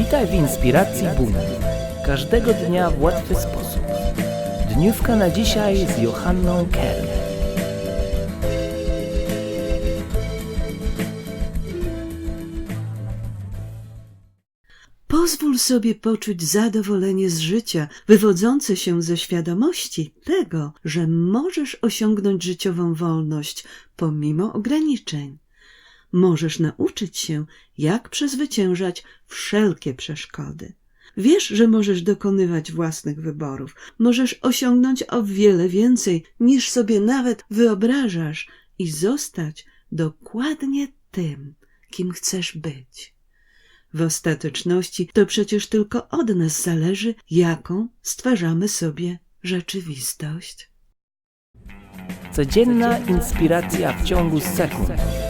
Witaj w inspiracji Buna. Każdego dnia w łatwy sposób. Dniówka na dzisiaj z Johanną Kern. Pozwól sobie poczuć zadowolenie z życia, wywodzące się ze świadomości tego, że możesz osiągnąć życiową wolność pomimo ograniczeń. Możesz nauczyć się, jak przezwyciężać wszelkie przeszkody. Wiesz, że możesz dokonywać własnych wyborów, możesz osiągnąć o wiele więcej, niż sobie nawet wyobrażasz i zostać dokładnie tym, kim chcesz być. W ostateczności to przecież tylko od nas zależy, jaką stwarzamy sobie rzeczywistość. Codzienna inspiracja w ciągu sekund.